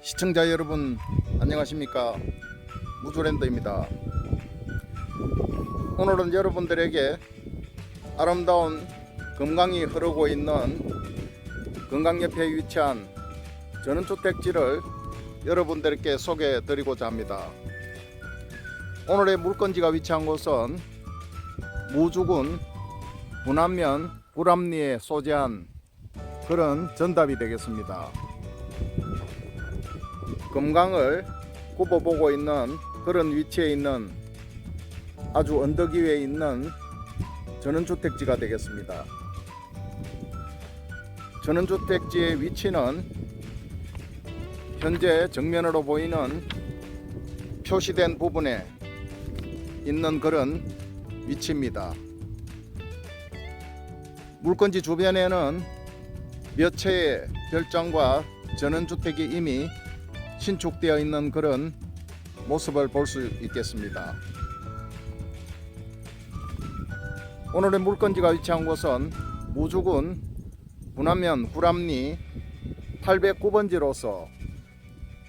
시청자 여러분 안녕하십니까? 무주랜드입니다. 오늘은 여러분들에게 아름다운 금강이 흐르고 있는 금강 옆에 위치한 전원주택지를 여러분들께 소개해 드리고자 합니다. 오늘의 물건지가 위치한 곳은 무주군 분안면 구람리에 소재한 그런 전답이 되겠습니다. 금강을 굽어보고 있는 그런 위치에 있는 아주 언덕 위에 있는 전원주택지가 되겠습니다. 전원주택지의 위치는 현재 정면으로 보이는 표시된 부분에 있는 그런 위치입니다. 물건지 주변에는 몇 채의 별장과 전원주택이 이미 신축되어 있는 그런 모습을 볼 수 있겠습니다. 오늘의 물건지가 위치한 곳은 무주군 분안면 구람리 809번지로서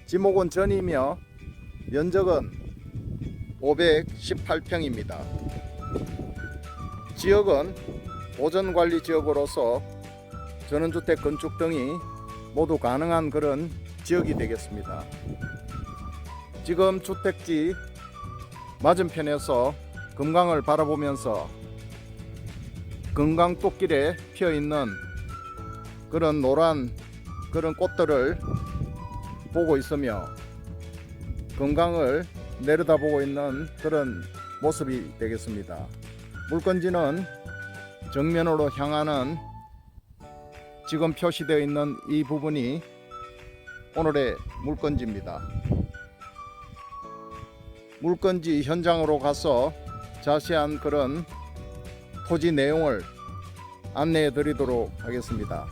지목은 전이며 면적은 518평입니다. 지역은 보전관리 지역으로서 전원주택 건축 등이 모두 가능한 그런 지역이 되겠습니다. 지금 주택지 맞은편에서 금강을 바라보면서 금강 꽃길에 피어 있는 그런 노란 그런 꽃들을 보고 있으며 금강을 내려다보고 있는 그런 모습이 되겠습니다. 물건지는 정면으로 향하는 지금 표시되어 있는 이 부분이 오늘의 물건지입니다. 물건지 현장으로 가서 자세한 그런 토지 내용을 안내해 드리도록 하겠습니다.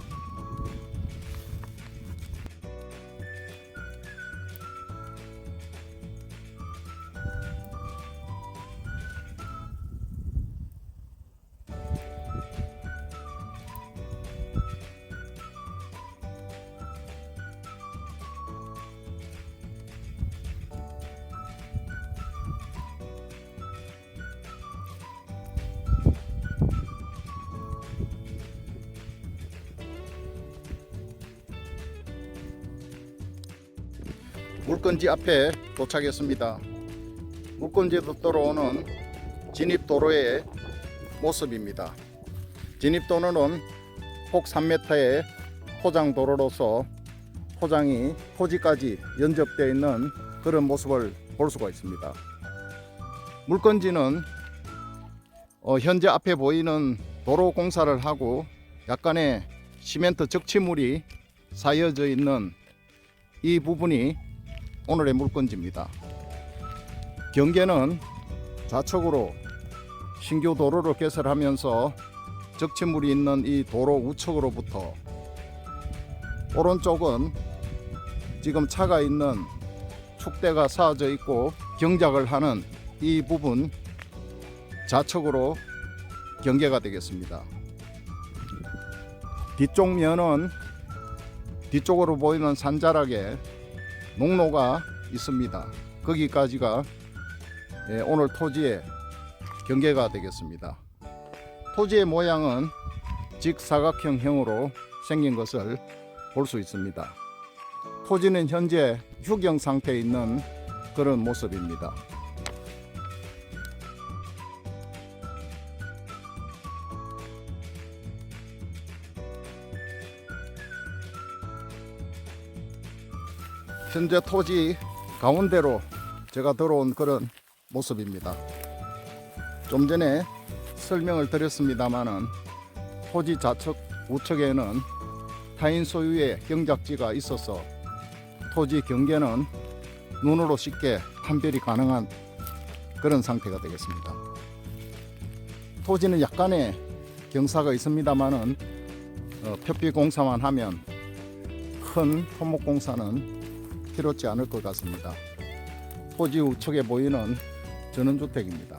물건지 앞에 도착했습니다. 물건지로 들어오는 진입도로의 모습입니다. 진입도로는 폭 3m의 포장도로로서 포장이 토지까지 연접되어 있는 그런 모습을 볼 수가 있습니다. 물건지는 어, 현재 앞에 보이는 도로 공사를 하고 약간의 시멘트 적치물이 쌓여져 있는 이 부분이 오늘의 물건지입니다. 경계는 좌측으로 신규 도로를 개설하면서 적치물이 있는 이 도로 우측으로부터 오른쪽은 지금 차가 있는 축대가 쌓아져 있고 경작을 하는 이 부분 좌측으로 경계가 되겠습니다. 뒤쪽 면은 뒤쪽으로 보이는 산자락에 농로가 있습니다. 거기까지가 예, 오늘 토지의 경계가 되겠습니다. 토지의 모양은 직사각형형으로 생긴 것을 볼 수 있습니다. 토지는 현재 휴경 상태에 있는 그런 모습입니다. 현재 토지 가운데로 제가 들어온 그런 모습입니다. 좀 전에 설명을 드렸습니다마는 토지 좌측 우측에는 타인 소유의 경작지가 있어서 토지 경계는 눈으로 쉽게 판별이 가능한 그런 상태가 되겠습니다. 토지는 약간의 경사가 있습니다마는 어, 표피 공사만 하면 큰 토목 공사는 필요치 않을 것 같습니다. 토지 우측에 보이는 전원주택입니다.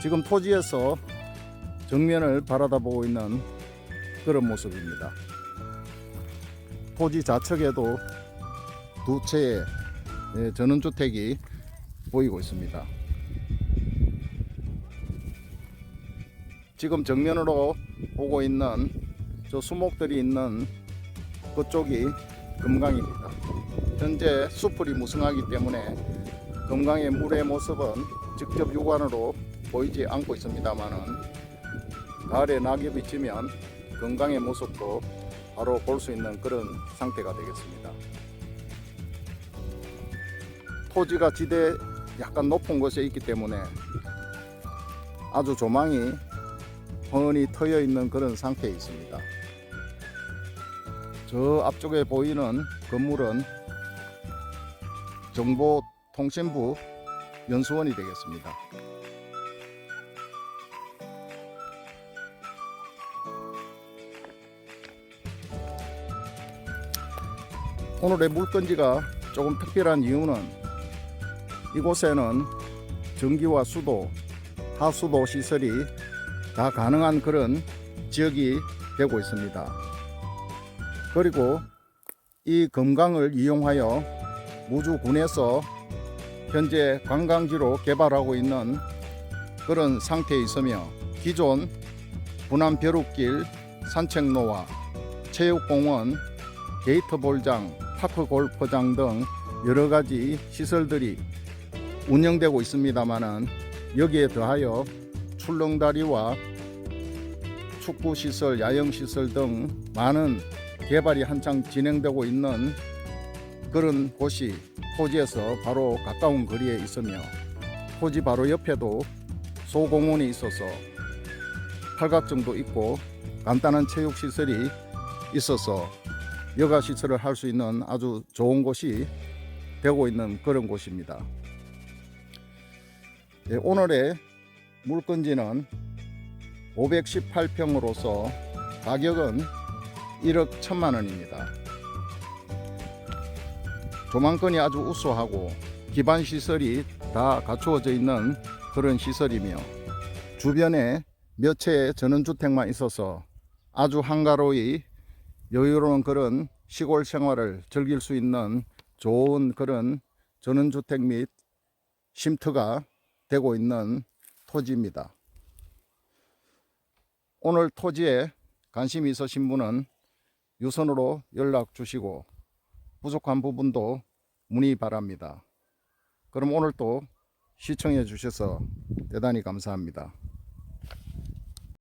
지금 토지에서 정면을 바라다보고 있는 그런 모습입니다. 토지 좌측에도 두 채의 예, 전원주택이 보이고 있습니다. 지금 정면으로 보고 있는 저 수목들이 있는 그쪽이 금강입니다. 현재 수풀이 무성하기 때문에 금강의 물의 모습은 직접 육안으로 보이지 않고 있습니다만은 가을에 낙엽이 지면 금강의 모습도 바로 볼 수 있는 그런 상태가 되겠습니다. 토지가 지대 약간 높은 곳에 있기 때문에 아주 조망이 훤히 트여 있는 그런 상태에 있습니다. 저 앞쪽에 보이는 건물은 정보통신부 연수원이 되겠습니다. 오늘의 물건지가 조금 특별한 이유는 이곳에는 전기와 수도, 하수도 시설이 다 가능한 그런 지역이 되고 있습니다. 그리고 이 금강을 이용하여 무주군에서 현재 관광지로 개발하고 있는 그런 상태에 있으며 기존 분암 벼룩길 산책로와 체육공원, 게이트볼장, 파크 골프장 등 여러 가지 시설들이 운영되고 있습니다만은 여기에 더하여 출렁다리와 축구 시설, 야영 시설 등 많은 개발이 한창 진행되고 있는 그런 곳이 토지에서 바로 가까운 거리에 있으며 토지 바로 옆에도 소공원이 있어서 팔각정도 있고 간단한 체육 시설이 있어서 여가 시설을 할 수 있는 아주 좋은 곳이 되고 있는 그런 곳입니다. 예, 오늘의 물건지는 518평으로서 가격은 1억 1천만 원입니다. 조망권이 아주 우수하고 기반 시설이 다 갖추어져 있는 그런 시설이며 주변에 몇 채의 전원주택만 있어서 아주 한가로이 여유로운 그런 시골 생활을 즐길 수 있는 좋은 그런 전원주택 및 쉼터가 되고 있는 토지입니다. 오늘 토지에 관심이 있으신 분은 유선으로 연락 주시고 부족한 부분도 문의 바랍니다. 그럼 오늘 또 시청해 주셔서 대단히 감사합니다.